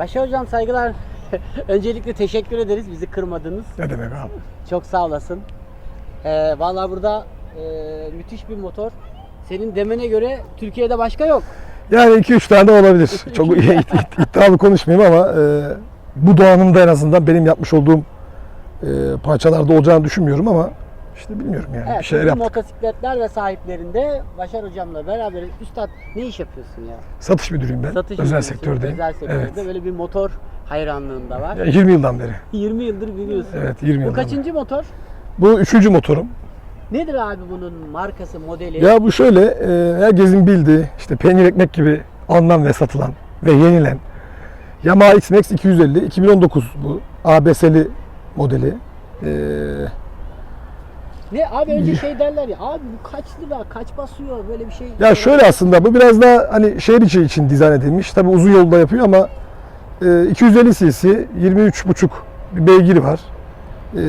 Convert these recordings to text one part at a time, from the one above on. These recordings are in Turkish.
Başar Hocam saygılar. Öncelikle teşekkür ederiz bizi kırmadınız. Ne demek abi? Çok sağ olasın. Ee, Valla burada e, müthiş bir motor. Senin demene göre Türkiye'de başka yok. Yani 2-3 tane de olabilir. Çok iddialı konuşmayayım ama e, bu doğanın da en azından benim yapmış olduğum e, parçalarda olacağını düşünmüyorum ama işte bilmiyorum yani. Evet, bir şeyler bütün yaptık. motosikletler ve sahiplerinde Başar Hocam'la beraber Üstad ne iş yapıyorsun ya? Satış müdürüyüm ben. Özel müdürüsün, sektördeyim. Özel sektörde Evet. böyle bir motor hayranlığın da var. Ya 20 yıldan beri. 20 yıldır biliyorsun. Evet 20 Bu yıldan beri. kaçıncı motor? Bu üçüncü motorum. Nedir abi bunun markası, modeli? Ya bu şöyle, e, herkesin bildiği işte peynir ekmek gibi alınan ve satılan ve yenilen Yamaha X-Max 250 2019 bu ABS'li modeli. E, Ne abi önce şey derler ya abi bu kaç lira kaç basıyor böyle bir şey. ya şöyle aslında bu biraz da hani şehir içi için dizayn edilmiş. Tabii uzun yolda yapıyor ama e, 250 cc 23,5 bir beygiri var. E,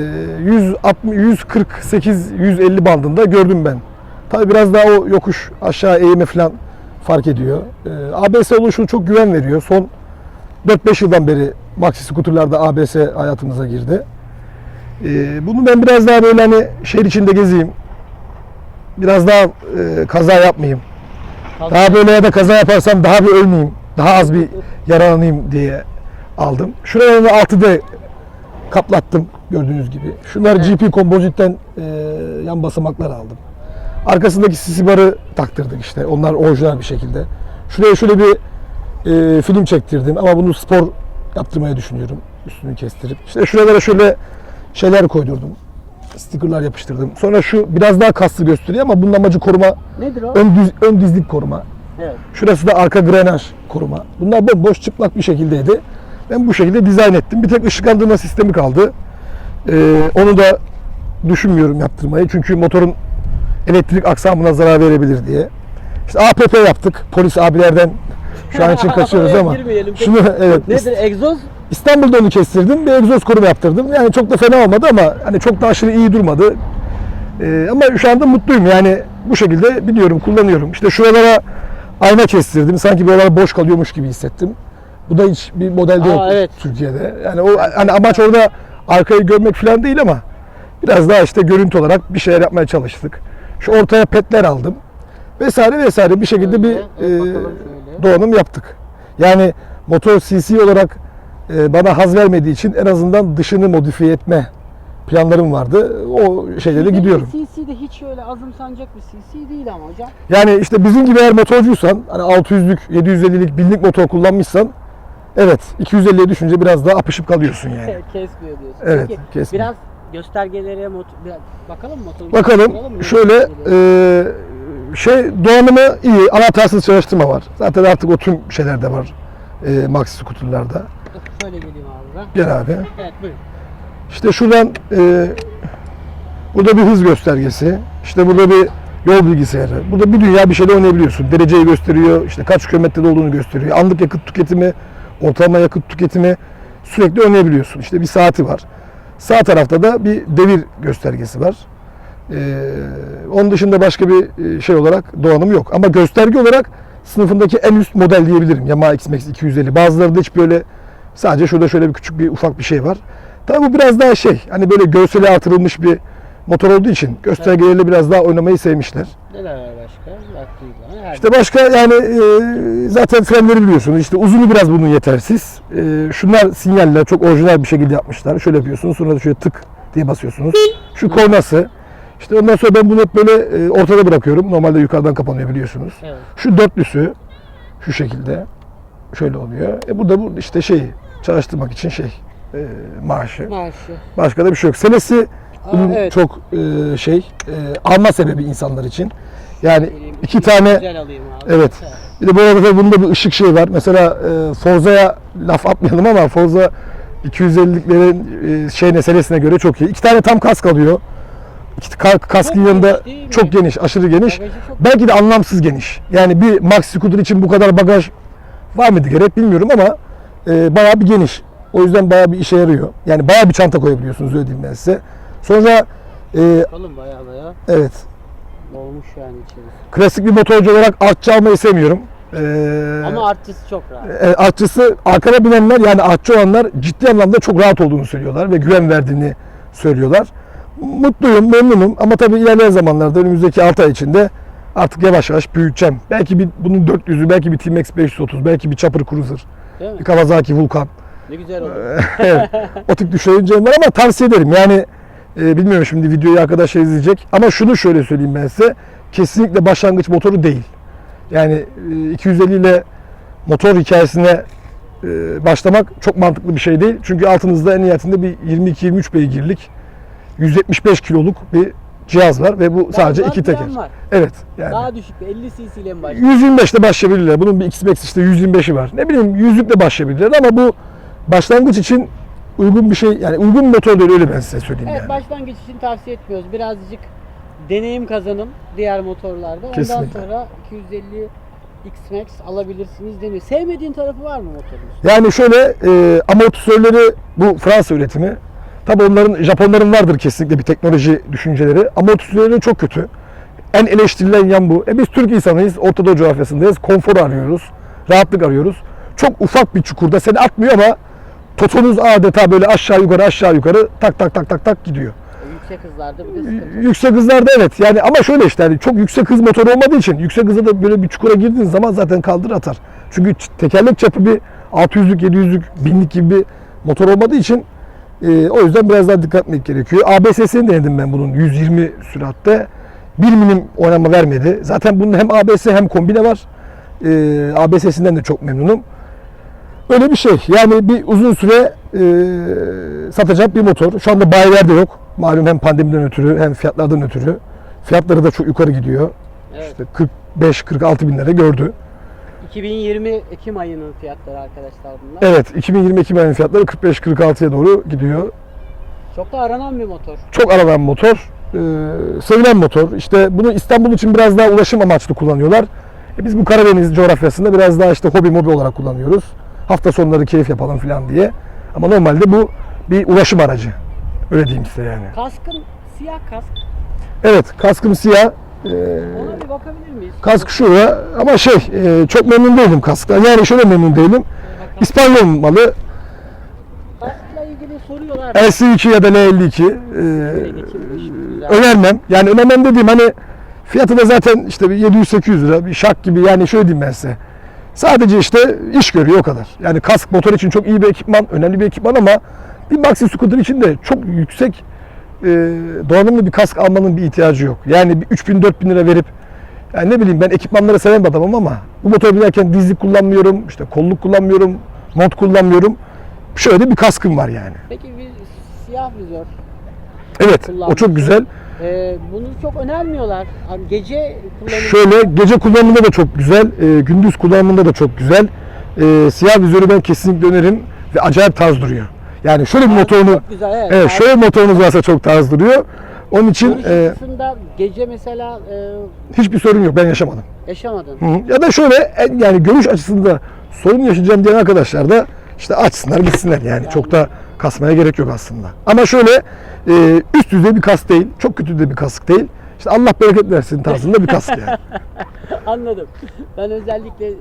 160 148 150 bandında gördüm ben. Tabii biraz daha o yokuş aşağı eğimi falan fark ediyor. E, ABS oluşu çok güven veriyor. Son 4-5 yıldan beri maxi skuterlarda ABS hayatımıza girdi. E, bunu ben biraz daha böyle hani şehir içinde gezeyim. Biraz daha e, kaza yapmayayım. Fazla- Daha böyle ya da kaza yaparsam daha bir ölmeyeyim. Daha az bir yaralanayım diye aldım. Şuralarını 6D kaplattım gördüğünüz gibi. Şunlar Evet. GP Composite'den e, yan basamaklar aldım. Arkasındaki sisi barı taktırdık işte. Onlar orijinal bir şekilde. Şuraya şöyle bir e, film çektirdim ama bunu spor yaptırmayı düşünüyorum. Üstünü kestirip. İşte şuralara şöyle şeyler koydurdum. Stickerlar yapıştırdım. Sonra şu biraz daha kaslı gösteriyor ama bunun amacı koruma Nedir o? ön, düz, ön dizlik koruma. Evet. Şurası da arka grenaj koruma. Bunlar bomboş çıplak bir şekildeydi. Ben bu şekilde dizayn ettim. Bir tek ışıklandırma sistemi kaldı. Ee, onu da düşünmüyorum yaptırmayı. Çünkü motorun elektrik aksamına zarar verebilir diye. İşte APP yaptık. Polis abilerden şu an için kaçıyoruz ama. Şunu evet. Nedir egzoz? İstanbul'da onu kestirdim. Bir egzoz koruma yaptırdım. Yani çok da fena olmadı ama hani çok da aşırı iyi durmadı. Ee, ama şu anda mutluyum. Yani bu şekilde biliyorum, kullanıyorum. İşte şuralara ayna kestirdim. Sanki böyle boş kalıyormuş gibi hissettim. Bu da hiç bir modelde yok evet. Türkiye'de. Yani o hani amaç orada arkayı görmek falan değil ama biraz daha işte görüntü olarak bir şeyler yapmaya çalıştık. Şu ortaya petler aldım. Vesaire vesaire bir şekilde bir Öyle. Evet, e, donanım yaptık. Yani motor CC olarak bana haz vermediği için en azından dışını modifiye etme planlarım vardı. O şeylere Bizde gidiyorum. CC de hiç öyle azımsanacak bir CC değil ama hocam. Yani işte bizim gibi eğer motorcuysan hani 600'lük 750'lik binlik motor kullanmışsan evet 250'ye düşünce biraz daha apışıp kalıyorsun yani. Kesmiyor diyorsun. Evet, Peki, kesmiyor. Biraz göstergelere motor, biraz bakalım mı motoru? Bakalım Bakalım mı? şöyle e, şey donanımı iyi anahtarsız çalıştırma var. Zaten artık o tüm şeylerde var. E, maxi skuterlarda. Şöyle geleyim abi ben. Gel abi. Evet buyurun. İşte şuradan e, burada bir hız göstergesi. İşte burada bir yol bilgisayarı. Burada bir dünya bir şeyle oynayabiliyorsun. Dereceyi gösteriyor. işte kaç kilometrede olduğunu gösteriyor. Anlık yakıt tüketimi, ortalama yakıt tüketimi sürekli oynayabiliyorsun. İşte bir saati var. Sağ tarafta da bir devir göstergesi var. Ee, onun dışında başka bir e, şey olarak donanım yok. Ama gösterge olarak sınıfındaki en üst model diyebilirim. Yamaha X-Max 250. Bazıları da hiç böyle sadece şurada şöyle bir küçük bir ufak bir şey var. Tabii bu biraz daha şey hani böyle görseli artırılmış bir motor olduğu için göstergeleriyle biraz daha oynamayı sevmişler. Neler var başka? Her İşte başka yani e, zaten frenleri biliyorsunuz. İşte uzunu biraz bunun yetersiz. E, şunlar sinyaller çok orijinal bir şekilde yapmışlar. Şöyle yapıyorsunuz sonra da şöyle tık diye basıyorsunuz. Şu kornası. İşte ondan sonra ben bunu hep böyle e, ortada bırakıyorum. Normalde yukarıdan kapanıyor biliyorsunuz. Evet. Şu dörtlüsü şu şekilde şöyle oluyor. E burada bu işte şey çalıştırmak için şey e, maaşı. Maaşı. Başka da bir şey yok. Selesi Aa, bunun evet. çok e, şey e, alma sebebi insanlar için. Yani Vereyim, iki tane Güzel alayım abi. Evet. Bir de bu arada da bunda bir ışık şey var. Mesela e, Forza'ya laf atmayalım ama Forza 250'liklerin e, şey meselesine göre çok iyi. İki tane tam kask alıyor. İki ka- kaskın Çok yanında geniş çok geniş, aşırı geniş. Bagajı çok Belki de anlamsız geniş. Yani bir Max Scooter için bu kadar bagaj var mıydı gerek bilmiyorum ama e, bayağı bir geniş. O yüzden bayağı bir işe yarıyor. Yani bayağı bir çanta koyabiliyorsunuz öyle diyeyim ben size. Sonra e, Bakalım bayağı bayağı evet olmuş yani içerisi. klasik bir motorcu olarak artçı almayı sevmiyorum. Ee, Ama artçısı çok rahat. e, artçısı arkada binenler yani artçı olanlar ciddi anlamda çok rahat olduğunu söylüyorlar ve güven verdiğini söylüyorlar. Mutluyum, memnunum ama tabii ilerleyen zamanlarda önümüzdeki 6 ay içinde artık yavaş yavaş büyüteceğim. Belki bir bunun 400'ü, belki bir T-Max 530, belki bir Chopper Cruiser, Değil mi? bir Kawasaki Vulcan. Ne güzel olur. evet, o tip düşüncelerim var ama tavsiye ederim. Yani e, bilmiyorum şimdi videoyu arkadaşlar izleyecek ama şunu şöyle söyleyeyim ben size. Kesinlikle başlangıç motoru değil. Yani e, 250 ile motor hikayesine e, başlamak çok mantıklı bir şey değil. Çünkü altınızda en nihayetinde bir 22-23 beygirlik 175 kiloluk bir cihaz var ve bu sadece Daha iki bilen teker. Var. Evet. Yani Daha düşük bir 50 cc ile mi başlıyor? 125'te başlayabilirler. Bunun bir X-Max işte 125'i var. Ne bileyim yüzlükle başlayabilirler ama bu başlangıç için uygun bir şey yani uygun motor değil öyle ben size söyleyeyim Evet yani. başlangıç için tavsiye etmiyoruz. Birazcık deneyim kazanın diğer motorlarda. Ondan Kesinlikle. sonra 250 X-Max alabilirsiniz demiyor. Sevmediğin tarafı var mı motorun? Yani şöyle e, amortisörleri bu Fransa üretimi. Tabii onların Japonların vardır kesinlikle bir teknoloji düşünceleri. Amortisörleri çok kötü. En eleştirilen yan bu. E biz Türk insanıyız. Orta Doğu coğrafyasındayız. Konfor arıyoruz. Rahatlık arıyoruz. Çok ufak bir çukurda seni atmıyor ama totonuz adeta böyle aşağı yukarı aşağı yukarı tak tak tak tak tak gidiyor. Yüksek hızlarda bir de sıkıntı. Yüksek hızlarda evet. Yani ama şöyle işte yani çok yüksek hız motoru olmadığı için yüksek hızda da böyle bir çukura girdiğin zaman zaten kaldır atar. Çünkü tekerlek çapı bir 600'lük, 700'lük, 1000'lik gibi bir motor olmadığı için e, o yüzden biraz daha dikkat etmek gerekiyor. ABS'sini denedim ben bunun 120 süratte. 1 milim oynama vermedi. Zaten bunun hem ABS hem kombine var. E, ABS'sinden de çok memnunum. Öyle bir şey. Yani bir uzun süre e, satacak bir motor. Şu anda bayiler de yok. Malum hem pandemiden ötürü hem fiyatlardan ötürü. Fiyatları da çok yukarı gidiyor. Evet. İşte 45-46 bin lira gördü. 2020 Ekim ayının fiyatları arkadaşlar bunlar. Evet 2022 ayının fiyatları 45-46'ya doğru gidiyor. Çok da aranan bir motor. Çok aranan motor. e, sevilen motor. İşte bunu İstanbul için biraz daha ulaşım amaçlı kullanıyorlar. E, biz bu Karadeniz coğrafyasında biraz daha işte hobi mobi olarak kullanıyoruz. Hafta sonları keyif yapalım falan diye. Ama normalde bu bir ulaşım aracı. Öyle diyeyim size yani. Kaskın siyah kask. Evet kaskım siyah. Ee, bir bakabilir miyiz? kask şurada ama şey e, çok memnun değilim kasktan. Yani şöyle memnun değilim. İspanyol malı Kaskla ilgili soruyorlar. LC2 ya da L52 Şöyle e, önermem. Yani önermem dediğim hani fiyatı da zaten işte bir 700-800 lira bir şak gibi yani şöyle diyeyim ben size. Sadece işte iş görüyor o kadar. Yani kask motor için çok iyi bir ekipman, önemli bir ekipman ama bir maxi scooter için de çok yüksek e, donanımlı bir kask almanın bir ihtiyacı yok. Yani bir 3000-4000 lira verip yani ne bileyim ben ekipmanları seven bir adamım ama bu motor binerken dizlik kullanmıyorum, işte kolluk kullanmıyorum, mont kullanmıyorum. Şöyle bir kaskım var yani. Peki bir siyah vizör. Evet, o çok güzel. Ee, bunu çok önermiyorlar. Hani gece kullanımı. Şöyle gece kullanımında da çok güzel, e, gündüz kullanımında da çok güzel. E, siyah vizörü ben kesinlikle öneririm ve acayip tarz duruyor. Yani şöyle bir motorunu, Çok güzel evet. evet şöyle bir motorunuz varsa çok tarz duruyor. Onun için e, gece mesela e, hiçbir sorun yok, ben yaşamadım. yaşamadın. Hı hı. Ya da şöyle en- yani görüş açısında sorun yaşayacağım diyen arkadaşlar da işte açsınlar gitsinler yani çok da kasmaya gerek yok aslında. Ama şöyle e, üst düzey bir kask değil, çok kötü de bir kask değil. İşte Allah bereket versin tarzında bir kask yani. Anladım. Ben özellikle e,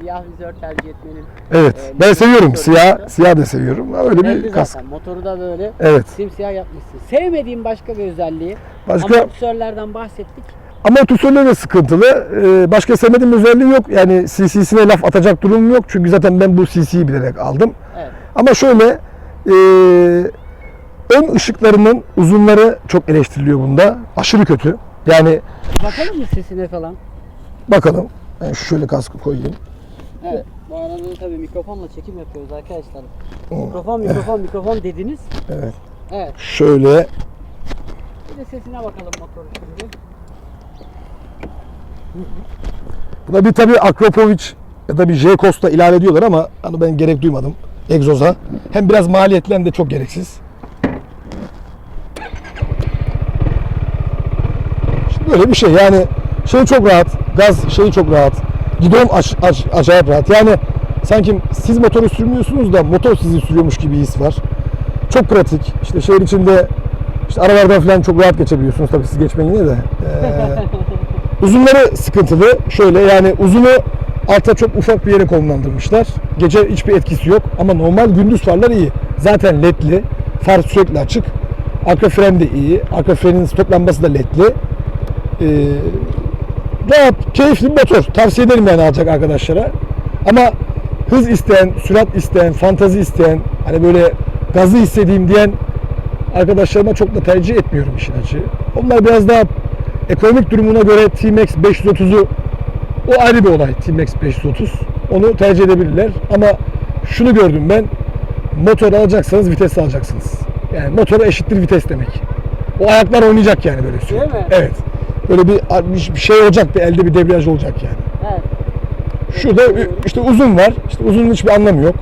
siyah vizör tercih etmenin Evet. Ee, Ben seviyorum. Siyah, yok. siyah da seviyorum. Öyle belli bir kask. zaten. Motoru da böyle Evet. simsiyah yapmışsın. Sevmediğim başka bir özelliği. Başka Amortisörlerden bahsettik. amortisörleri de sıkıntılı. Ee, Başka sevmediğim özelliği yok. Yani CC'sine laf atacak durumum yok. Çünkü zaten ben bu CC'yi bilerek aldım. Evet. Ama şöyle e, ön ışıklarının uzunları çok eleştiriliyor bunda. Aşırı kötü. Yani Bakalım mı sesine falan? bakalım. Ben şöyle kaskı koyayım. Evet. Bu arada tabii mikrofonla çekim yapıyoruz arkadaşlar. Mikrofon mikrofon mikrofon dediniz. Evet. Evet. Şöyle Bir de sesine bakalım motorun şimdi. Buna bir tabi Akropovic ya da bir J Costa ilave ediyorlar ama hani ben gerek duymadım egzoza. Hem biraz maliyetli hem de çok gereksiz. Şimdi böyle bir şey yani şey çok rahat, gaz şeyi çok rahat, gidon aç, aç, acayip rahat. Yani sanki siz motoru sürmüyorsunuz da motor sizi sürüyormuş gibi his var. Çok pratik. İşte şehir içinde işte aralardan falan çok rahat geçebiliyorsunuz tabii siz geçmeyin yine de. Ee, Uzunları sıkıntılı. Şöyle yani uzunu Alta çok ufak bir yere konumlandırmışlar. Gece hiçbir etkisi yok ama normal gündüz farlar iyi. Zaten ledli. Far sürekli açık. Arka fren de iyi. Arka frenin stop lambası da ledli. Ee, rahat, keyifli bir motor. Tavsiye ederim yani alacak arkadaşlara. Ama hız isteyen, sürat isteyen, fantazi isteyen, hani böyle gazı istediğim diyen arkadaşlarıma çok da tercih etmiyorum işin açığı. Onlar biraz daha ekonomik durumuna göre T-Max 530'u o ayrı bir olay T-Max 530. Onu tercih edebilirler. Ama şunu gördüm ben. Motor alacaksanız vites alacaksınız. Yani motora eşittir vites demek. O ayaklar oynayacak yani böyle sürekli. Değil mi? Evet. Böyle bir, bir şey olacak bir elde bir debriyaj olacak yani. Evet. Şurada işte uzun var. İşte uzunun hiçbir anlamı yok.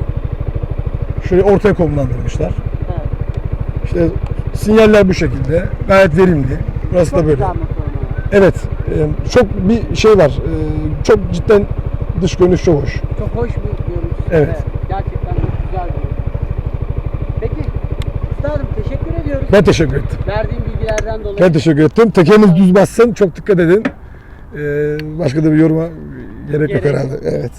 Şöyle ortaya konumlandırmışlar. evet. İşte sinyaller bu şekilde. Gayet verimli. Burası Çok da böyle. Evet. e, Çok bir şey var. e, Çok cidden dış görünüş çok hoş. Çok hoş bir görüntüsü. Evet. Gerçekten çok güzel bir Peki üstadım teşekkür ediyoruz. Ben teşekkür ettim. Verdiğin bilgilerden dolayı. Ben teşekkür ettim. Tekeriniz düz bassın. Çok dikkat edin. E, Başka da bir yoruma gerek Gerek yok. herhalde. Evet.